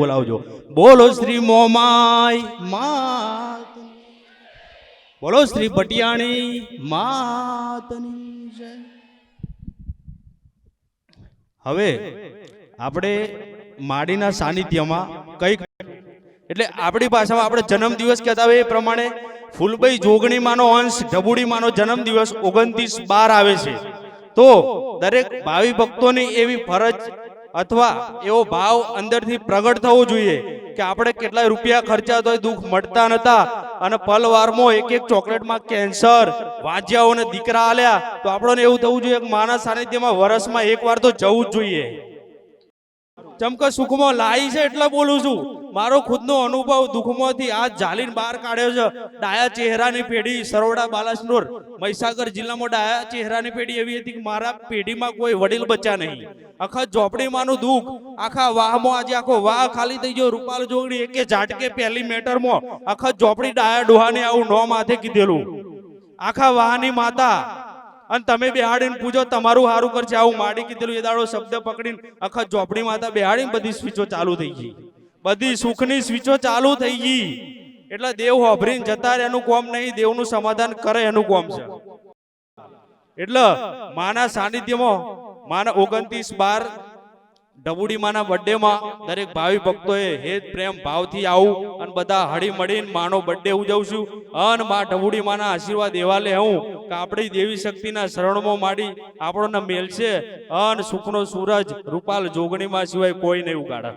બોલાવજો. બોલો શ્રી મોમાય માત બોલો શ્રી પટિયાણી માતની હવે આપણે માડીના સાનિધ્યમાં કંઈક એટલે આપણી ભાષામાં આપણે જન્મદિવસ કહેતા હોય એ પ્રમાણે ફૂલબાઈ જોગણીમાંનો અંશ, ઢબુડીમાંનો જન્મદિવસ ઓગણત્રીસ બાર આવે છે. તો દરેક ભાવિ ભક્તોની એવી ફરજ અથવા એવો ભાવ અંદરથી પ્રગટ થવો જોઈએ કે આપણે કેટલાય રૂપિયા ખર્ચા તોય દુઃખ મળતા નતા અને પલવારમાં એક એક ચોકલેટમાં કેન્સર વાજ્યાઓને દીકરા આલ્યા તો આપણને એવું થવું જોઈએ કે માના સાનિધ્યમાં વર્ષમાં એકવાર તો જવું જ જોઈએ. ચમક સુખમાં લાઈ છે એટલે બોલું છું. મારો ખુદનો અનુભવ દુઃખમાંથી આ જાલીન બહાર કાઢ્યો છે. ડાયા ચહેરાની પેઢી સરોડા બાલાસનોર. મહીસાગર જિલ્લામાં ડાયા ચહેરાની પેઢી એવી હતી કે મારા પેઢીમાં કોઈ વડીલ બચ્ચા નહીં. આખા ઝોપડીમાંનું દુઃખ, આખા વાહમાં આજે આખો વાહ ખાલી થઈ ગયો. રૂપાલ જોગડી એકે ઝાટકે પહેલી મેટરમાં આખા ઝોપડી ડાયા ડોહાને આવું નો માથે કીધેલું. આખા વાહની માતા, અને તમે બેહાડીને પૂજો, તમારું સારું કરશે આવું માડી કીધેલું. એ દાડો શબ્દ પકડીને આખા ઝોપડી માતા બેહાડીને બધી સ્વીચો ચાલુ થઈ ગઈ. બધી સુખની સ્વીચો ચાલુ થઈ ગઈ. એટલે દેવ હોભરીને જતા રહે, એનું કોમ નહીં, દેવનું સમાધાન કરે, એનું કોમ છે. એટલે માના સાનિધ્યમાં, માના ઓગણત્રીસ બાર ડબુડી માના બર્થડે માં દરેક ભાવિ ભક્તોએ હેત પ્રેમ ભાવથી આવું અને બધા હળી મળીને માનો બર્થડે ઉજવશું. અને મા ડબુડી માના આશીર્વાદ એવા લે હું કે આપણી દેવી શક્તિના શરણમાં માડી આપણોને મેલશે અન સુખનો સૂરજ રૂપાલ જોગણીમાં સિવાય કોઈ નહીં ઉગાડે.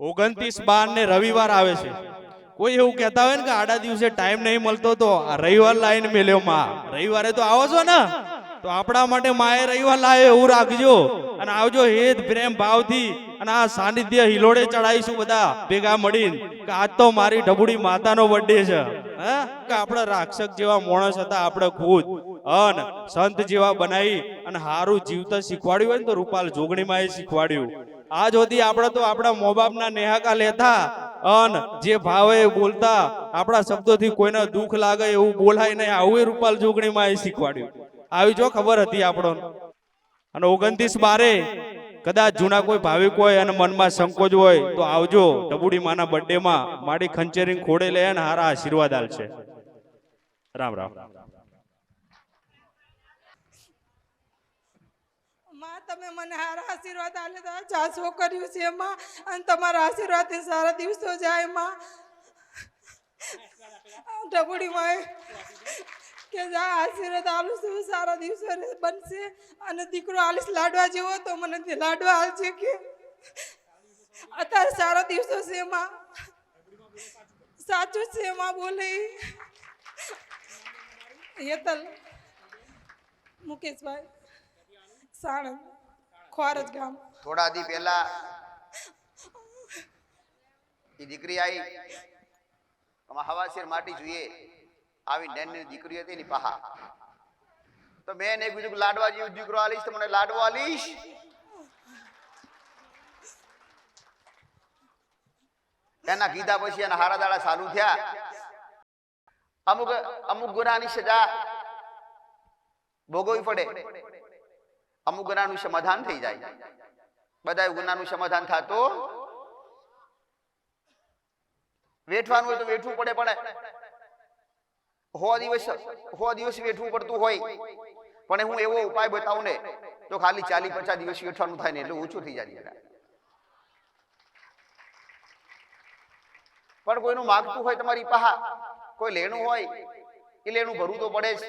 ઓગણત્રીસ બાર ને રવિવાર આવે છે. કોઈ એવું કહેતા હોય ને કે આડા દિવસે ટાઈમ નહીં મળતો તો રવિવાર લાઈન મેલ્યો માં. રવિવારે તો આવો છો ને? તો આપણા માટે માએ રવિવાર લાવ્યો એવું રાખજો. અને આવજો હેત પ્રેમ ભાવથી. અને આ સાનિધ્ય હિલોડે ચડાવીશું બધા ભેગા મળીને. કે આજ તો મારી ઢબુડી માતાનો બર્થડે છે. હા? કે આપણા રાક્ષક જેવા માણસ હતા આપણે ખુદ. અન સંત જેવા બનાવી અને હારું જીવતા શીખવાડ્યું હોય ને તો રૂપાલ જોગણીમાં એ શીખવાડ્યું. આજ સુધી આપણે તો આપણા મો બાપના નેહાકા લેતા અન જે ભાવે બોલતા, આપણા શબ્દોથી કોઈને દુઃખ લાગે એવું બોલાય નહીં. આવું રૂપાલ જોગણીમાં એ શીખવાડ્યું. આવી જો ખબર હતી આપણો. અને ઓગણત્રીસ બારે કદાચ જૂના કોઈ ભાવિક હોય અને મનમાં સંકોચ હોય, તો આવજો ડબુડી માના બર્થડે માં. માડી ખંચેરી ખોડે લે અને હારા આશીર્વાદ આલશે રામ રામમાં તમે મને હારા આશીર્વાદ આલે તો ચાસો કર્યું છે એમાં અને તમારા આશીર્વાદથી સારા દિવસો જાય એમાં ઢબુડી માં કે જા, આશીર્વાદ આલું છું, સારા દિવસો બનશે. અને દીકરો આલીશ લાડવા જેવો તો મને લાડવા હાલશે કે. અત્યારે સારા દિવસો છે એમાં સાચું છે એમાં બોલે. હેતલ, મુકેશભાઈ, સાણંદ. ખોરજ ગામ. થોડા દી પહેલા એ દીકરી આવી આમાં હવાશેર માટી જોઈએ. આવી નેનની દીકરી હતી ની પાહા. તો મેં એને કીધું લાડવા જેવું દીકરો આલીશ તો મને લાડવા આલીશ. એના કીધા પછી એના હારા દાડા ચાલુ થયા. અમુક અમુક ગુનાની સજા ભોગવવી પડે. અમુક ગુનાનું સમાધાન થઈ જાય. બધા ગુનાનું સમાધાન થતો વેઠવાનું હોય તો વેઠવું પડે પણ હો દિવસ હો દિવસ વેઠવું પડતું હોય. પણ હું એવો ઉપાય બતાવું ને, તો ખાલી ચાલી પચાસ દિવસ વેઠવાનું થાય ને એટલે ઓછું થઈ જાય. પણ કોઈનું માગતું હોય તમારી પહા, કોઈ લેણું હોય, એ લેણું ભરવું તો પડે જ.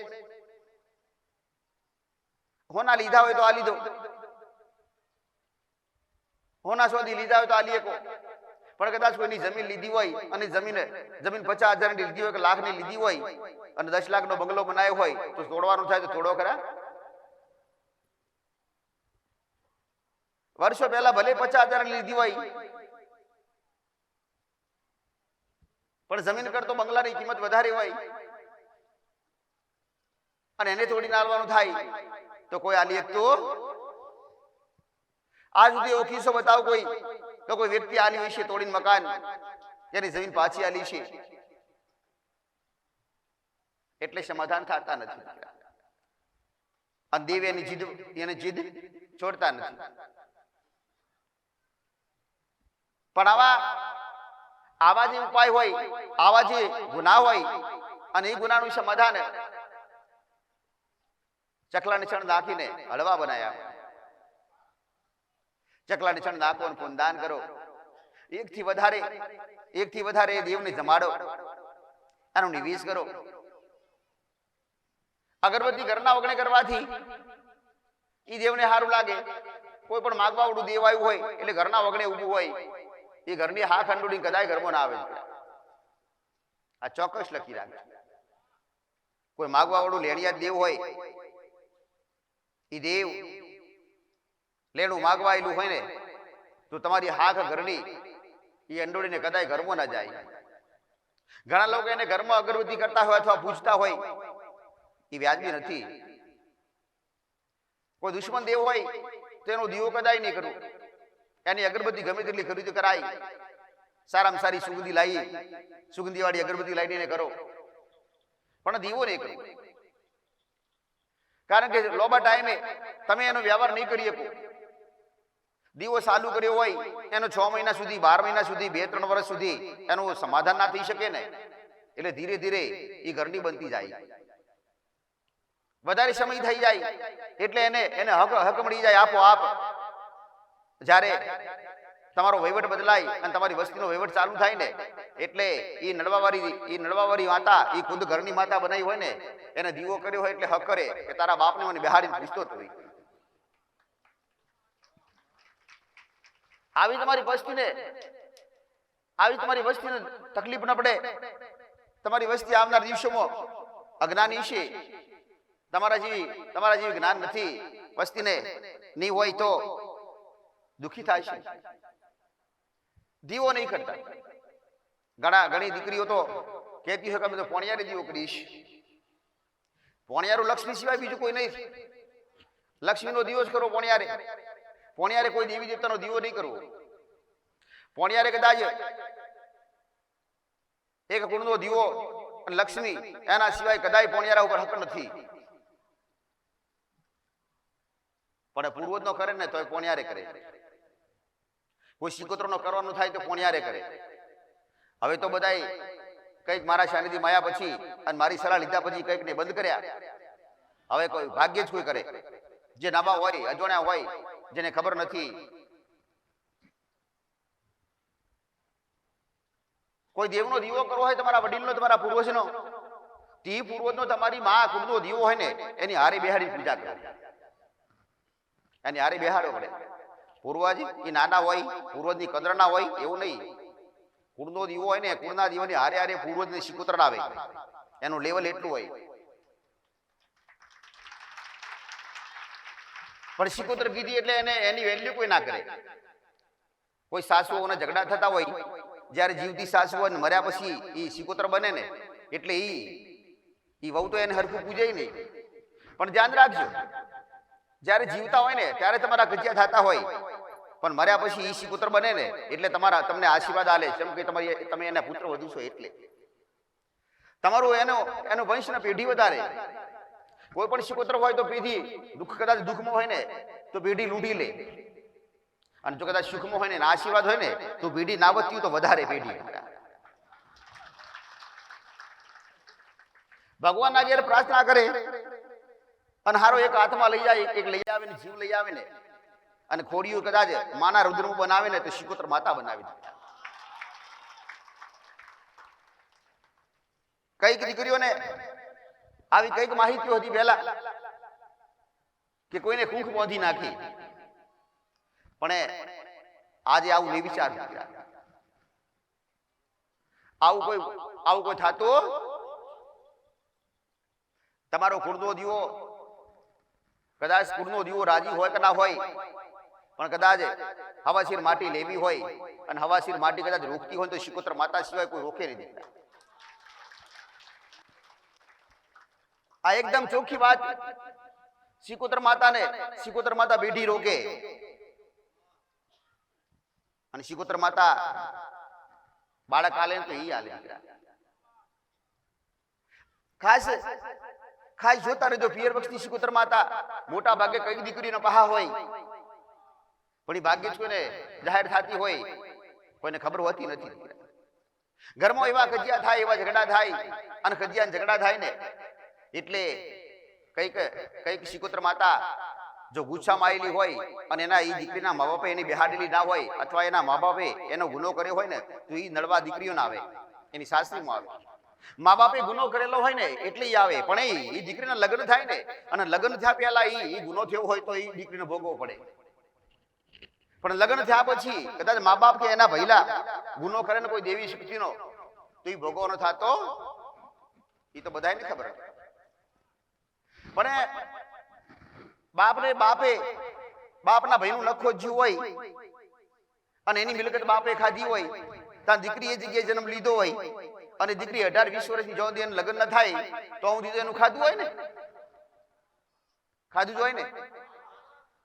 હોના લીધા હોય તો આ લીધો હોના શોધી લીધા હોય તો આ લીએ પણ કદાચ કોઈની જમીન લીધી હોય અને જમીને જમીન પચાસ હજારની લીધી હોય કે લાખની લીધી હોય અને દસ લાખ નો બંગલો બનાવ્યો હોય તો તોડવાનું થાય તો તોડો ખરા. વર્ષો પહેલા ભલે પચાસ હજાર લીધી હોય, પણ જમીન કરતો બંગલાની કિંમત વધારે હોય અને એને તોડીને આવવાનું થાય. તો કોઈ આલી શકતો આજ સુધી એવો બતાવો કોઈ તો કોઈ વ્યક્તિ આલી વિશે તોડીને મકાન, એની જમીન પાછી આલી છે. એટલે સમાધાન થતા નથી અને દેવ એની જીદ, એને જીદ છોડતા નથી. પણ આવા આવા જે ઉપાય હોય, આવા જે ગુના હોય, અને એ ગુનાનું સમાધાન ચકલા નિચણ નાખીને હળવા બનાયા. ચકલા નિચણ નાખો અને પુનદાન કરો? એકથી વધારે એકથી વધારે દેવને જમાડો. એનું નિવેશ કરો. અગરબત્તી ઘરના વગણે કરવાથી એ દેવને સારું લાગે. કોઈ પણ માગવા વાળું દેવ આવ્યું હોય, એટલે ઘરના વગણે ઊભું હોય. એ ઘરની હા ખંડોડી કદાય ઘરમાં ના આવે. આ ચોક્કસ લખી રાખે કોઈ માગવા વાળું લેણિયા દેવ હોય ઈ દેવ લેણું માગવા આવેલું હોય ને, તો તમારી હાથ ઘરની એ અંડોળીને કદાય ઘરમાં ના જાય. ઘણા લોકો એને ઘરમાં અગરબત્તી કરતા હોય અથવા પૂછતા હોય. એ વ્યાજબી નથી. કોઈ દુશ્મન દેવ હોય તેનો દીવો કદાય નહીં કરવું એની અગરબત્તી ગમે તેટલી ખરીદી કરાય. સારામાં સારી સુગંધી લાવી. સુગંધીવાળી અગરબત્તી લાવીને કરો. પણ દીવો નહીં કરવો કારણ કે લોબા ટાઈમે તમે એનો વ્યવહાર નહીં કરી શકો. દીવો ચાલુ કર્યો હોય, એનો છ મહિના સુધી, બાર મહિના સુધી, બે, ત્રણ વર્ષ સુધી એનું સમાધાન ના થઈ શકે ને, એટલે ધીરે ધીરે એ ઘરની બનતી જાય. વધારે સમય થઈ જાય, એટલે એને એને હક હક મળી જાય આપો આપ જ્યારે તમારો વહીવટ બદલાય અને તમારી વસ્તીનો વહીવટ ચાલુ થાય ને, એટલે એ નળવાવાળી એ નળવાવાળી માતા એ ખુદ ઘરની માતા બનાવી હોય ને, એને દીવો કર્યો હોય એટલે હક કરે કે તારા બાપને મને બિહાડીને પૂછતો હોય. આવી તમારી વસ્તીને, આવી તમારી વસ્તીને તકલીફ ન પડે. તમારી વસ્તી આવનાર દિવસોમાં અજ્ઞાની છે. તમારા જેવી તમારા જેવી જ્ઞાન નથી. વસ્તીને નહીં હોય તો દુઃખી થાય છે. દીવો નહીં કરતા. ઘણા ઘણી દીકરીઓ તો કહેતી હોય કે અમે તો પોણિયારે દીવો કરીશ પોણિયારું લક્ષ્મી સિવાય બીજું કોઈ નહીં. લક્ષ્મીનો દીવો જ કરો પોણિયારે. પોણિયારે કોઈ દેવી દેવતાનો દીવો નહીં કરવો. પોણિયારે કદાચ એક કુળનો દીવો લક્ષ્મી એના સિવાય કદાય પોણિયારા ઉપર હક નથી. પણ પૂર્વજ નો કરે ને તો પોણિયારે કરે. કોઈ સિકોતરો કરવાનું થાય તો પોણિયારે કરે? હવે તો બધાય કંઈક મારા શાનીથી માયા પછી અને મારી સલાહ લીધા પછી કંઈક ને બંધ કર્યા. હવે કોઈ ભાગ્ય જ કોઈ કરે. જે નાબા હોય અજોણ્યા હોય જેને ખબર નથી. કોઈ દેવનો દીવો કરવો હોય તમારા વડીલનો તમારા પૂર્વજનો. તે પૂર્વજનો તમારી માં કુળનો દીવો હોય ને એની હારે બેહાડી પૂજા કરે. એની હારે બેહાડો પડે. પૂર્વજ એ નાના હોય, પૂર્વજની કદર ના હોય, એવું નહીં. કુળનો દીવો હોય ને, કુળના દીવાની હારે હારે પૂર્વજની શિકોતર આવે. એનું લેવલ એટલું હોય. પણ શિકોતર કીધી એટલે એને, એની વેલ્યુ કોઈ ના કરે. કોઈ સાસુઓના ઝઘડા થતા હોય, જ્યારે જીવતી સાસુ હોય ને મર્યા પછી એ શિકોતર બને ને, એટલે એ ઈ વહુ તો એને હરખું પૂજે નહીં. પણ ધ્યાન રાખજો, જ્યારે જીવતા હોય ને, ત્યારે તમારા ગજિયા થતા હોય. પણ મર્યા પછી ઈ પુત્ર બને ને, એટલે તમારા તમને આશીર્વાદ આલે, જેમ કે તમારી તમે એના પુત્ર વધુ છો એટલે. તમારું એનો એનો વંશના પેઢી વધારે. કોઈ પણ શિપુત્ર હોય તો પેઢી દુઃખ કદાચ દુઃખમાં હોય ને, તો પેઢી લૂંટી લે. અને જો કદાચ સુખમાં હોય ને આશીર્વાદ હોય ને, તો પેઢી ના વધતી તો વધારે પેઢી. ભગવાનના ઘેર પ્રાર્થના કરે અને હારો એક હાથમાં લઈ જાય, એક લઈ આવે ને, જીવ લઈ આવે ને અને ખોડિયું કદાચ માના રુદ્રનું બનાવે ને તો શિકોતર માતા બનાવી દે. કંઈક દીકરીઓને આવી કંઈક માહિતીઓ હતી પહેલા કે કોઈને કુંખ બાંધી નાખી. પણ આજે આવું નહીં વિચાર આવું કોઈ આવું કોઈ થતું તમારો કુર્દો દીવો, કદાચ કુર્દો દીવો રાજી હોય કે ના હોય પણ કદાચ હવાસીર માટી લેવી હોય અને હવાસીર માટી કદાચ રોકતી હોય તો શિકોત્ર માતા સિવાય કોઈ રોકે નહીં દેતા આ એકદમ ચોખ્ખી વાત. શિકોત્ર માતાને, શિકોત્ર માતા બેઢી રોકે. અને શિકોત્ર માતા બાળક આલે તો એ આલે ખાસ ખાસ જોતા રહેજો પિયર પક્ષની શિકોત્ર માતા. મોટા ભાગે કઈ દીકરીનો પહા હોય. એ ભાગ્યે છું ને જાહેર થતી હોય, કોઈને ખબર હોતી નથી. ઘરમાં એવા કજિયા થાય, એવા ઝઘડા થાય, અને કજિયા ઝઘડા થાય ને, એટલે કંઈક કંઈક શિકોત્ર માતા જો ગુસ્સામાં આવેલી હોય, અને એના એ દીકરીના મા બાપે એની બિહાડેલી ના હોય, અથવા એના મા બાપે એનો ગુનો કર્યો હોય ને, તો એ નળવા દીકરીઓ ના આવે, એની સાસરીમાં આવે. મા બાપે ગુનો કરેલો હોય ને, એટલે એ આવે, પણ એ દીકરીના લગ્ન થાય ને, અને લગ્ન થયા પહેલા ઈ ગુનો થયો હોય તો એ દીકરીને ભોગવો પડે. પણ લગ્ન થયા પછી કદાચ મા બાપ કે એના ભૈલા ગુનો કરે ને કોઈ દેવી શક્તિનો, તો એ ભોગવવાનો થતો એ તો બધાને ખબર. પણ બાપને બાપે, બાપના ભાઈનું નખો જ્યું હોય અને એની મિલકત બાપે ખાધી હોય, ત્યાં દીકરી એ જગ્યાએ જન્મ લીધો હોય અને દીકરી અઢાર વીસ વર્ષની જો સુધી લગ્ન ન થાય, તો હું દીધું એનું ખાધું હોય ને? ખાધું જ હોય ને?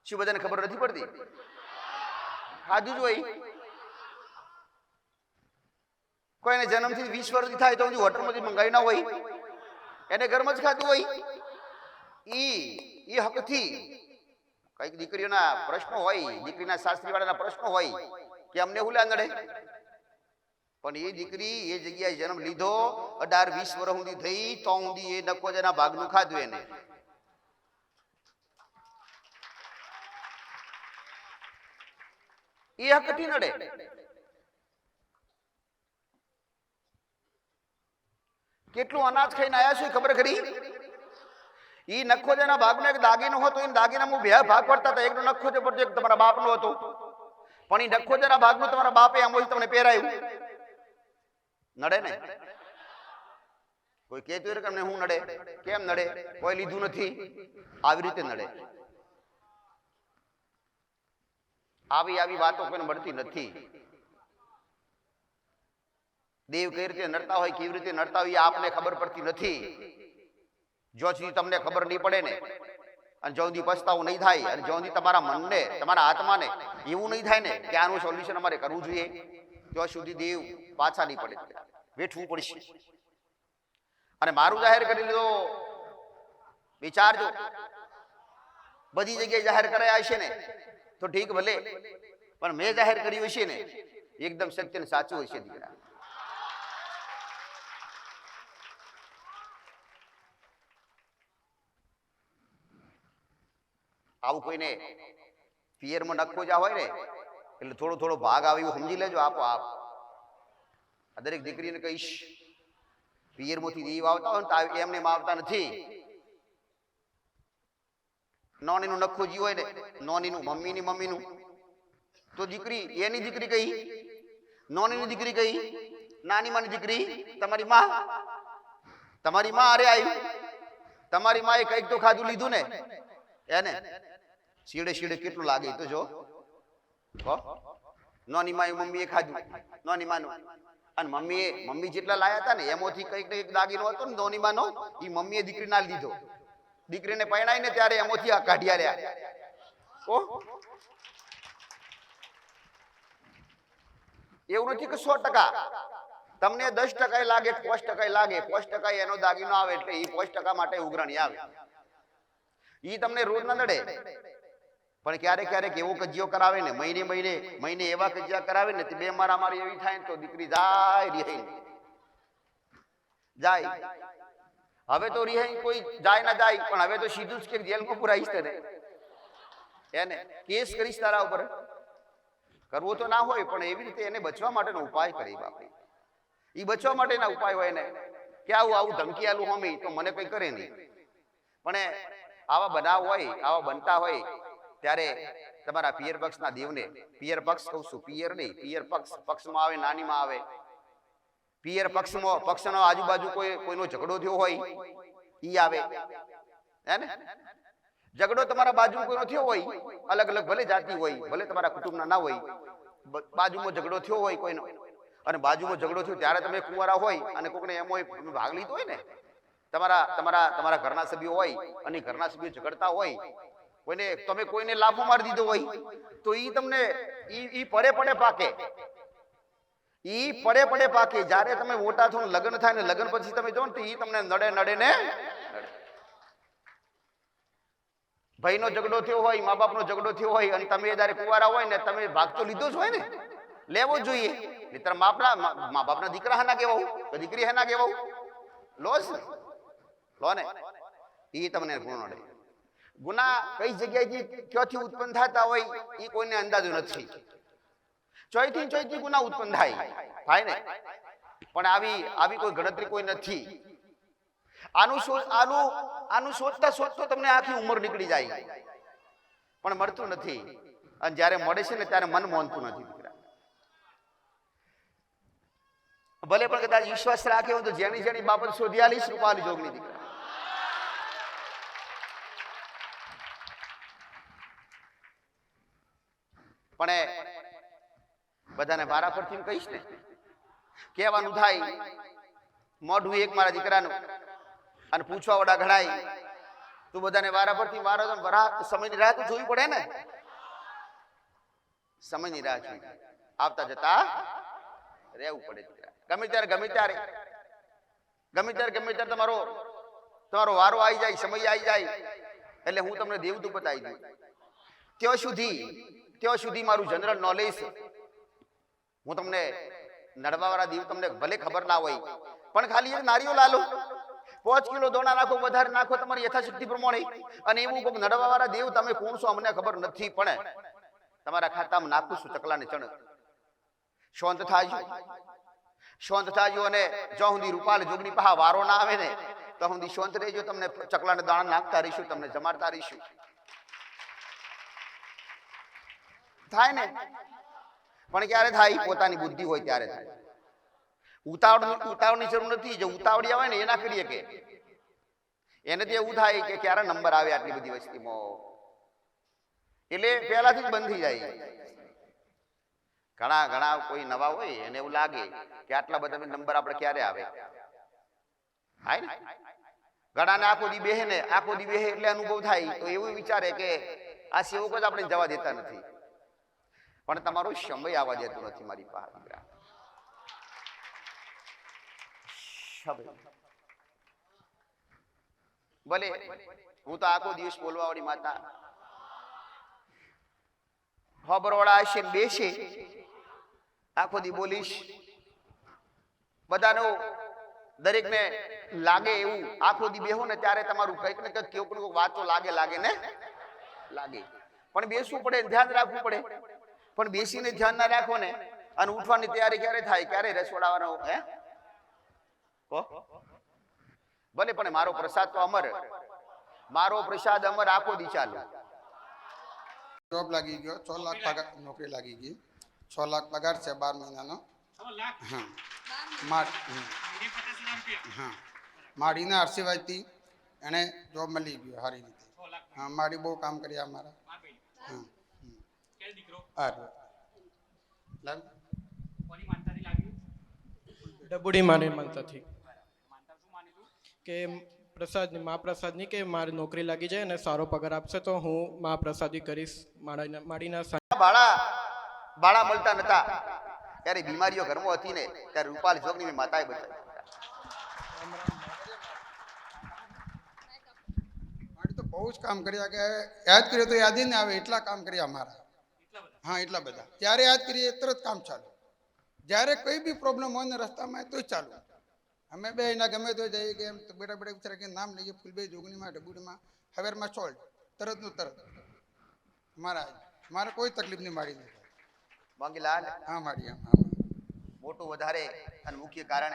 શું બધાને ખબર નથી પડતી? ખાધું જ હોય. કોઈને જન્મથી વીસ વર્ષથી થાય તો સુધી હોટલમાંથી મંગાવી ના હોય. એને ઘરમાં જ ખાધું હોય. ઈ ઈ હકથી કંઈક દીકરીઓના પ્રશ્નો હોય, દીકરીના શાસ્ત્રી વાળાના પ્રશ્નો હોય, કે અમને હું નડે પણ એ દીકરી એ જગ્યાએ જન્મ લીધો, અઢાર વીસ વર્ષ સુધી થઈ, તો સુધી એ નકોજાના ભાગનું ખાધું એને. એ હકથી નડે કેટલું અનાજ ખાઈને આયા છું ખબર ખરી? ઈ નખો જેના ભાગનો એક દાગીનો હતો એ દાગીનામાં બે ભાગ પડતા હતા. એકનો નખો જે પડતો, એક તમારા બાપનો હતો. પણ એ નખો જેના ભાગનું તમારા બાપે આમ તમને પહેરાયું. નડે ને? કોઈ કહેતું કે હું નડે? કેમ નડે? કોઈ લીધું નથી? આવી રીતે નડે. આવી આવી વાતો કોઈને મળતી નથી. દેવ કઈ રીતે નડતા હોય, કેવી રીતે નડતા હોય આપને ખબર પડતી નથી. જો સુધી તમને ખબર નહીં પડે ને, અને જો સુધી પસ્તાવો નહીં થાય, અને જો સુધી તમારા મનને, તમારા આત્માને એવું નહીં થાય ને કે આનું સોલ્યુશન અમારે કરવું જોઈએ તો સુધી દેવ પાછા નહીં પડે. વેઠવું પડશે. અને મારું જાહેર કરી લીધો. વિચારજો. બધી જગ્યાએ જાહેર કરાયા હશે ને. તો ઠીક ભલે. પણ મેં જાહેર કર્યું હશે ને, એકદમ સત્ય ને સાચું હશે દીકરા. આવું કોઈને પિયરમાં નખો જ હોય ને, એટલે થોડો થોડો ભાગ આવે એવું સમજી લેજો આપો આપ દરેક દીકરીને કહીશ, પિયરમાંથી દીવ આવતા હોય ને એમને માવતા નથી. નોનીનું નખું જી હોય ને, નોનીનું મમ્મીની મમ્મીનું. તો દીકરી, એની દીકરી કઈ? નોનીની દીકરી કઈ? નાની માની દીકરી? તમારી માં? તમારી માં અરે આવી તમારી માએ કંઈક તો ખાધું લીધું ને? એને શીડે શીડે કેટલું લાગે તો જો? નોની માએ મમ્મીએ ખાધું. નોની માનું. અને મમ્મીએ, મમ્મી જેટલા લાયા હતા ને, એમાંથી કંઈક ને કંઈક દાગીનો હતો ને નોની માનો એ મમ્મીએ દીકરી ના લીધો દીકરીને પરણાઈ ને ત્યારે એમાંથી કાઢ્યા રહ્યા. ઓ. એવું નથી કે સો ટકા. તમને દસ ટકા લાગે, પાંચ ટકા લાગે, પાંચ ટકા એનો દાગીનો આવે એટલે એ પાંચ ટકા માટે ઉઘરાણી આવે. એ તમને રોજ ના નડે. પણ ક્યારેક ક્યારેક એવો કજિયો કરાવે ને, મહિને મહિને મહિને એવા કજિયા કરાવે ને બે મારા મારી એવી થાય ને તો દીકરી જાય રહી જાય. હવે તો રિહાઈ કોઈ જાય ના જાય, પણ હવે તો સીધું જ કે જેલમાં પુરાઈશ તને એને કેસ કરીશ તારા ઉપર. કરવો તો ના હોય, પણ એવી રીતે એને બચવા માટેનો ઉપાય કરી બાપરી એ બચવા માટેના ઉપાય હોય ને કે આવું આવું ધમકી આલું હોમી તો મને કોઈ કરે નહીં. પણ આવા બનાવ હોય, આવા બનતા હોય, ત્યારે તમારા પિયર પક્ષના દેવને, પિયર પક્ષ કહું છું, પિયર નહીં, પિયર પક્ષ, પક્ષમાં આવે, નાનીમાં આવે પિયર પક્ષમાં, પક્ષનો આજુબાજુ કોઈ, કોઈનો ઝઘડો થયો હોય, ઈ આવે. હે ઝઘડો તમારા બાજુ કોઈનો થયો હોય, અલગ અલગ ભલે જાતિ હોય, ભલે તમારા કુટુંબના ના હોય બાજુમાં ઝઘડો થયો હોય કોઈનો, અને બાજુમાં ઝઘડો થયો ત્યારે તમે કુંવારા હોય અને કોકને એમ હોય ભાગ લીધો હોય ને? તમારા તમારા તમારા ઘરના સભ્યો હોય અને ઘરના સભ્યો ઝઘડતા હોય, કોઈને, તમે કોઈને લાફો મારી દીધો હોય, તો ઈ તમને એ ઈ પડે પડે પાકે. ઈ પડે પડે પાકે. જ્યારે તમે મોટા છો લગ્ન થાય ને લગ્ન પછી તમે જો ને તો એ તમને નડે નડે ને ભાઈનો ઝઘડો થયો હોય, મા બાપનો ઝઘડો થયો હોય અને તમે જ્યારે કુવારા હોય ને તમે ભાગ તો લીધો જ હોય ને. લેવો જોઈએ. નહીતર બાપના મા બાપના દીકરા હેના કેવા દીકરી હેના કેવા લો લો ને. એ તમને ગુણ નડે. ગુના કઈ જગ્યાએથી ક્યાંથી ઉત્પન્ન થતા હોય એ કોઈને અંદાજો નથી. ચોયથી ચોયથી ગુના ઉત્પન્ન થાય. થાય ને? પણ આવી આવી કોઈ ગણતરી કોઈ નથી. આનું આનું આનું શોધતા શોધતો તમને આખી ઉંમર નીકળી જાય. પણ મળતું નથી. અને જ્યારે મળે છે ને, ત્યારે મન મોનતું નથી ભલે પણ કદાચ વિશ્વાસ રાખે હોય તો જેની જેની બાબત શોધી આલીશ રૂપાલી જોગની, દીકરા. પણ બધાને વારા પરથી કહીશ ને. કહેવાનું થાય, મોઢું એક મારા દીકરાનું અને પૂછવા વડા ઘણાય, તું બધાને વારા પરથી મારો વરા, સમયની રાહ તો જોવી પડે ને. સમયની રાહ જોઈ આવતા જતા રહેવું પડે ગમે ત્યારે ગમે ત્યારે ગમે ત્યારે ગમે ત્યારે તમારો તમારો વારો આવી જાય, સમય આવી જાય, એટલે હું તમને દેવતું બતાવી દઉં. ત્યાં સુધી ત્યાં સુધી મારું જનરલ નોલેજ હું તમને નડવાવાળા દીવ તમને ભલે ખબર ના હોય, પણ ખાલી એક નારીઓ લાલો. પાંચ કિલો દોણા નાખો, વધારે નાખો, તમારી યથાશક્તિ પ્રમાણે. અને એવું કોઈક નડવાવાળા દેવ તમે કોણ છો અમને ખબર નથી, પણ તમારા ખાતામાં નાખું છું ચકલાને ચણ. શાંત થાજો. શાંત થાજો અને જો સુધી રૂપાલ જોગની પહા વારો ના આવે ને તો સુધી શાંત રહેજો, તમને ચકલાને દાણા નાખતા રહીશું, તમને જમાડતા રહીશું. થાય ને? પણ ક્યારે થાય? પોતાની બુદ્ધિ હોય ત્યારે થાય. ઉતાવળ ઉતાવળની જરૂર નથી. જો ઉતાવળી આવે ને એના કરીએ કે. એને એવું થાય કે ક્યારે નંબર આવે આટલી બધી વસ્તીમાં. એટલે પહેલાથી જ બંધ થઈ જાય. ઘણા ઘણા કોઈ નવા હોય એને એવું લાગે કે આટલા બધા નંબર આપણે ક્યારે આવે? હાય ને? ઘણાને આખો દી બેહે ને, આખો દી બેહે એટલે અનુભવ થાય. તો એવું વિચારે કે આ સેવકો જ આપણે જવા દેતા નથી. પણ તમારો સમય આવવા દેતો નથી મારી પાસે. ભલે, હું તો આખો દિવસ બોલવા વાળી માતા. ખબરવાળા હશે બેસે. આખો દી બોલીશ. બધાનો દરેકને લાગે એવું. આખો દી બેહો ને ત્યારે તમારું કંઈક ને કંઈક કેવું વાતો લાગે લાગે ને? લાગે. પણ બેસવું પડે ધ્યાન રાખવું પડે. પણ બેસીને ધ્યાન ના રાખો ને. અને ઉઠવાની તૈયારી ક્યારે થાય? ક્યારે રસોડાવાનો હે? કહો. ભલે પણ મારો પ્રસાદ તો અમર. મારો પ્રસાદ અમર આખો દી ચાલુ. જોબ લાગી ગયો. છ લાખ પગાર નોકરી લાગી ગઈ. છ લાખ પગાર છે બાર મહિનાનો. હા. હા. માડીના આશીર્વાદથી એને જોબ મળી ગયો સારી રીતે. હા માડી બહુ કામ કર્યા અમારા હા હમ. આ રહ્યો. લાગ ડબુડી મારી માનતાથી. કે પ્રસાદની મા પ્રસાદની કે મારી નોકરી લાગી જાય અને સારો પગાર આપશે તો હું મા પ્રસાદી કરીશ માળીના બાળા બાળા મળતા નતા. ત્યારે બીમારીઓ ઘરમાં હતી ને ત્યારે રૂપાલ જોગની માતાએ બચાવી બહુ જ કામ કર્યા કે યાદ કર્યો તો યાદ ને આવે એટલા કામ કર્યા અમારા હા એટલા બધા. જ્યારે યાદ કરીએ તરત કામ ચાલુ. જ્યારે કોઈ બી પ્રોબ્લેમ હોય ને રસ્તામાં તો ચાલુ. અમે બે એના ગમે તો જઈએ કે એમ બેટા બેટા વિચારે કે નામ લઈએ ફૂલભાઈ જોગણીમાં ડબુડીમાં હવેરમાં સોલ્ટ તરતનું તરત. મારા મારે કોઈ તકલીફ નહીં મારી નહીં મોંગીલાલ હા મારી હા મોટું વધારે અને મુખ્ય કારણ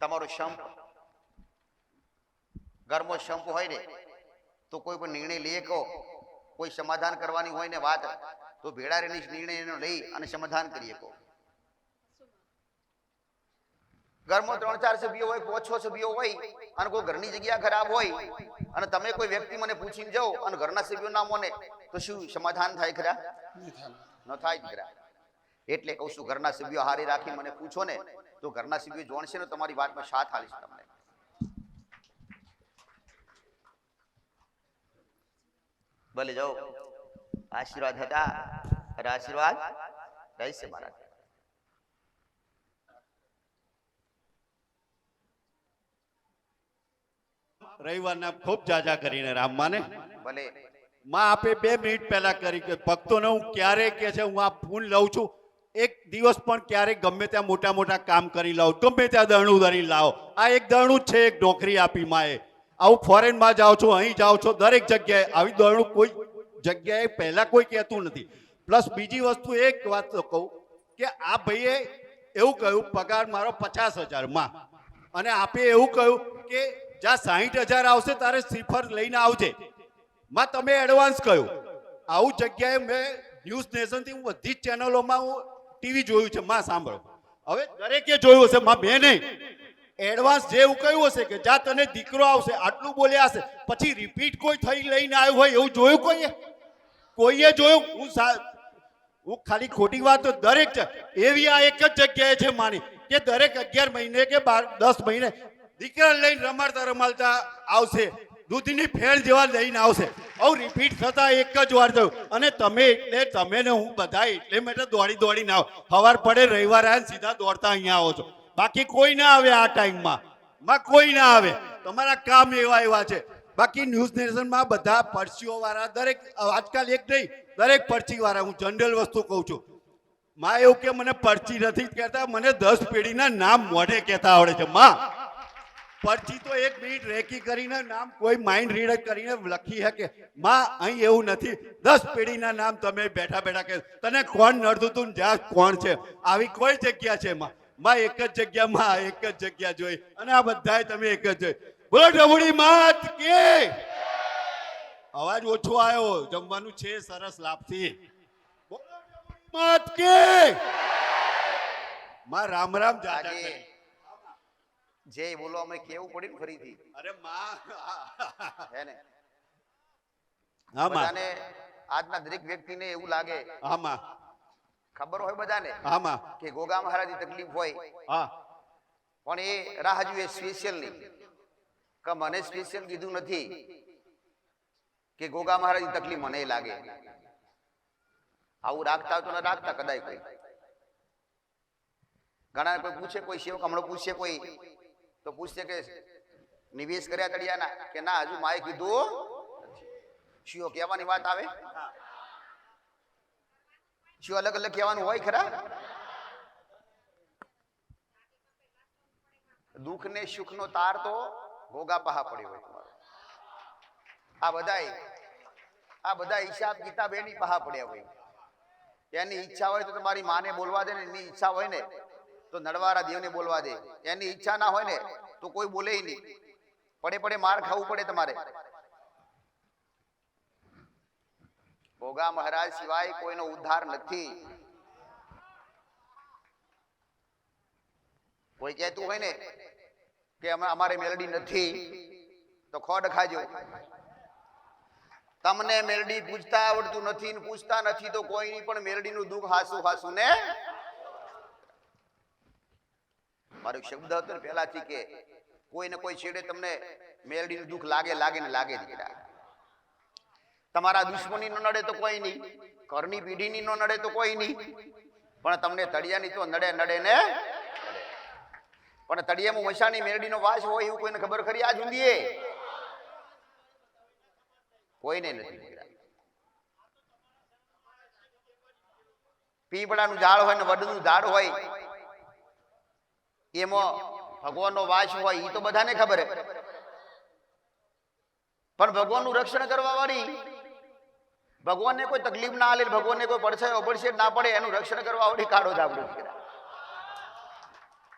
તમારો શંપ. ઘરમાં શંપ હોય ને તો કોઈ પણ નિર્ણય લઈએ કહો. કોઈ સમાધાન કરવાની હોય ને વાત તો ભેળા રહીને નિર્ણય લઈ અને સમાધાન કરીએ કહો. ઘરમાં ત્રણ ચાર સભ્યો હોય પાંચ છ સભ્યો હોય અને કોઈ ઘરની જગ્યા ખરાબ હોય અને તમે કોઈ વ્યક્તિ મને પૂછીને જાઓ અને ઘરના સભ્યો ના માને તો શું સમાધાન થાય ખરા? થાય. ન થાય દીકરા એટલે કહું છું ઘરના સભ્યો હારી રાખી મને પૂછો ને તો ઘરના સભ્યો જોણશે ને તમારી વાતમાં સાથ હાલીશ તમને. ભલે જાઓ. આશીર્વાદ હતા અને આશીર્વાદ રહેશે મારા રવિવારના ખૂબ જાજા કરીને રામમાને. ભલે. માં આપે બે મિનિટ પહેલા કરી કે ભક્તોને હું ક્યારે કે છે હું આ ફૂલ લઉં છું. એક દિવસ પણ ક્યારેક ગમે ત્યાં મોટા મોટા કામ કરી લાવો. ગમે ત્યાં દરણું ધરી લાવો. આ એક દરણું છે એક નોકરી આપી માએ. આવું ફોરેનમાં જાઓ છો, અહીં જાઓ છો, દરેક જગ્યાએ. આવી દોડું કોઈ જગ્યાએ પહેલા કોઈ કહેતું નથી. પ્લસ બીજી વસ્તુ એક વાત તો કહું કે આ ભાઈએ એવું કહ્યું, પગાર મારો પચાસ હજારમાં અને આપે એવું કહ્યું કે, જ્યાં સાહીઠ હજાર આવશે, તારે સિફર લઈને આવજે. માં તમે એડવાન્સ કહ્યું. આવું જગ્યાએ મેં ન્યૂઝ નેશનથી હું બધી જ ચેનલોમાં હું ટીવી જોયું છે. માં સાંભળો. હવે દરેકે જોયું હશે, માં મેં નહીં. એડવાન્સ જે એવું કહ્યું હશે કે જ્યાં તને દીકરો આવશે, આટલું બોલ્યા હશે, પછી રિપીટ કોઈ થઈ લઈને આવ્યું હોય એવું જોયું કોઈએ? કોઈએ જોયું? હું હું ખાલી ખોટી વાત તો દરેક એવી આ એક જ જગ્યાએ છે માની કે દરેક અગિયાર મહિને કે બાર દસ મહિને દીકરા લઈને રમાડતા રમાડતા આવશે, દૂધની ફેણ જેવા લઈને આવશે. આવું રિપીટ થતા એક જ વાર થયું. અને તમે એટલે તમે ને હું બધા એટલે માટે દોડી દોડીને આવો. સવાર પડે, રવિવાર આવે સીધા દોડતા અહીંયા આવો છો. બાકી કોઈ ના આવે આ ટાઈમમાં. માં કોઈ ના આવે. તમારા કામ એવા એવા છે. બાકી ન્યૂઝ નેશનમાં બધા પરસીઓ વાળા દરેક, આજકાલ એક નહીં, દરેક પરચી વાળા હું જનરલ વસ્તુ કહું છું. માં એવું કે મને પરચી નથી કહેતા, મને દસ પેઢીના નામ મોઢે કહેતા આવડે છે. માં, પરચી તો એક મિનિટ રેકી કરીને નામ કોઈ માઇન્ડ રીડ કરીને લખી શકે. માં, અહીં એવું નથી. દસ પેઢીના નામ તમે બેઠા બેઠા કે તને કોણ નડતું તું જ્યાં કોણ છે? આવી કોઈ જગ્યા છે, માં. માં એક જ જગ્યામાં એક જ જગ્યા જોઈ. અને આ બધાય તમે એક જ જોઈ. બોલો ડબુડી માત કે. અવાજ ઓછો આવ્યો જમવાનું છે સરસ લાભથી માત કે. માં રામ રામ જાજા કરે. જે બોલો અમે કેવું પડ્યું ફરીથી? અરે માં. હે ને? હા માં. આજના દરેક વ્યક્તિને એવું લાગે હા માં. ખબર હોય બધાને? આમાં. કે ગોગા મહારાજની તકલીફ હોય. હા. પણ એ રાહ જુએ સ્પેશિયલની કે મને સ્પેશિયલ કીધું નથી કે ગોગા મહારાજની તકલીફ મને લાગે. આવું રાખતા તો ન રાખતા કદાચ કોઈ. ઘણા કોઈ પૂછે કોઈ સેવક હમણાં પૂછશે કોઈ તો પૂછશે કે નિવેશ કર્યા તળિયાના? કે ના હજુ માએ કીધું શિયો કહેવાની વાત આવે? શિયો અલગ અલગ કહેવાનું હોય ખરા? દુઃખ ને સુખ નો તાર તો ભોગા પહા પડ્યો હોય તમારો. આ બધાય, આ બધા હિસાબ કિતાબ એની પહા પડ્યા હોય. એની ઈચ્છા હોય તો તમારી માને બોલવા દે ને, એની ઈચ્છા હોય ને, તો નડવારા દેવને બોલવા દે. એની ઈચ્છા ના હોય ને, તો કોઈ બોલે નહીં. પડે પડે માર ખાવું પડે તમારે. ભોગા મહારાજ સિવાય કોઈનો ઉદ્ધાર નથી. કોઈ કહેતું હોય ને કે અમારે મેલડી નથી, તો ખોડ ખાજો. તમને મેલડી પૂછતા આવડતું નથી ને પૂછતા નથી તો કોઈની પણ મેલડીનું દુઃખ હાસુ હાસુ ને? મારો શબ્દ હતો ને પહેલાથી કે કોઈ ને કોઈ છેડે તમને મેલડીનું દુઃખ લાગે લાગે ને લાગે દીકરા તમારા દુશ્મની નો નડે તો કોઈ નહીં. ઘરની પીઢીની નો નડે તો કોઈ નહીં. પણ તમને તળિયાની તો નડે નડે ને પણ તળિયામાં મશાની મેરડીનો વાસ હોય એવું કોઈને ખબર ખરી આ જુંદીએ કોઈને નથી. પીપળાનું ઝાડ હોય ને વડનું ઝાડ હોય, એમાં ભગવાનનો વાસ હોય એ તો બધાને ખબર પણ ભગવાનનું રક્ષણ કરવા વાળી ભગવાનને કોઈ તકલીફ ના આલે ભગવાનને કોઈ પડછાયો પડશે ના પડે, એનું રક્ષણ કરવા આવડી કાઢો જ આપણું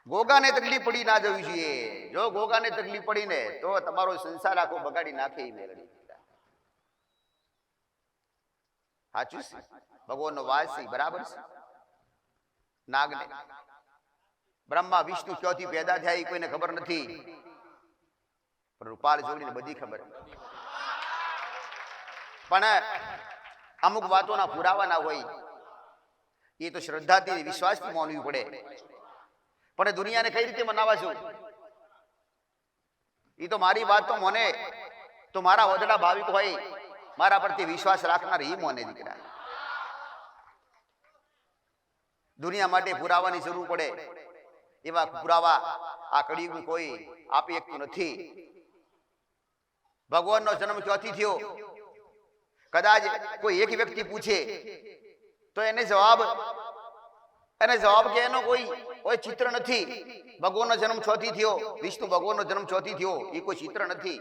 ગોગાને તકલીફ પડી ના જવી જોઈએ. જો ગોગાને તકલીફ પડીને તો તમારો સંસાર આખો બગાડી નાખે એ મેળવી સાચું છે. ભગવાનનો વાસ બરાબર છે. નાગને. બ્રહ્મા, વિષ્ણુ ક્યાંથી પેદા થયા એ કોઈને ખબર નથી. પણ રૂપાલ જોડીને બધી ખબર. પણ અમુક વાતોના પુરાવા ના હોય, એ તો શ્રદ્ધાથી વિશ્વાસથી માનવી પડે. પણ દુનિયાને કઈ રીતે મનાવા છું એ તો મારી વાત તો મને. તો મારા વદડા ભાવિક હોય, મારા પરથી વિશ્વાસ રાખનાર એ મોને દીકરા. દુનિયા માટે પુરાવાની જરૂર પડે. એવા પુરાવા આ કળિયુગ કોઈ આપી શકતું નથી. ભગવાનનો જન્મ ક્યાંથી થયો? કદાચ કોઈ એક વ્યક્તિ પૂછે, તો એને જવાબ અને જવાબ કે એનો કોઈ કોઈ ચિત્ર નથી. ભગવાનનો જન્મ ચોથી થયો. વિષ્ણુ ભગવાનનો જન્મ ચોથી થયો. એ કોઈ ચિત્ર નથી.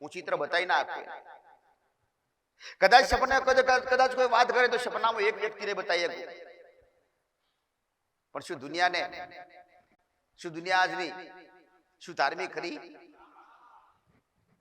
હું ચિત્ર બતાવી ના આપે. કદાચ સપના કદાચ કોઈ વાત કરે તો સપનામાં એક વ્યક્તિને બતાવી શકું. પણ શું દુનિયાને શું દુનિયા આજની શું ધાર્મિક ખરી?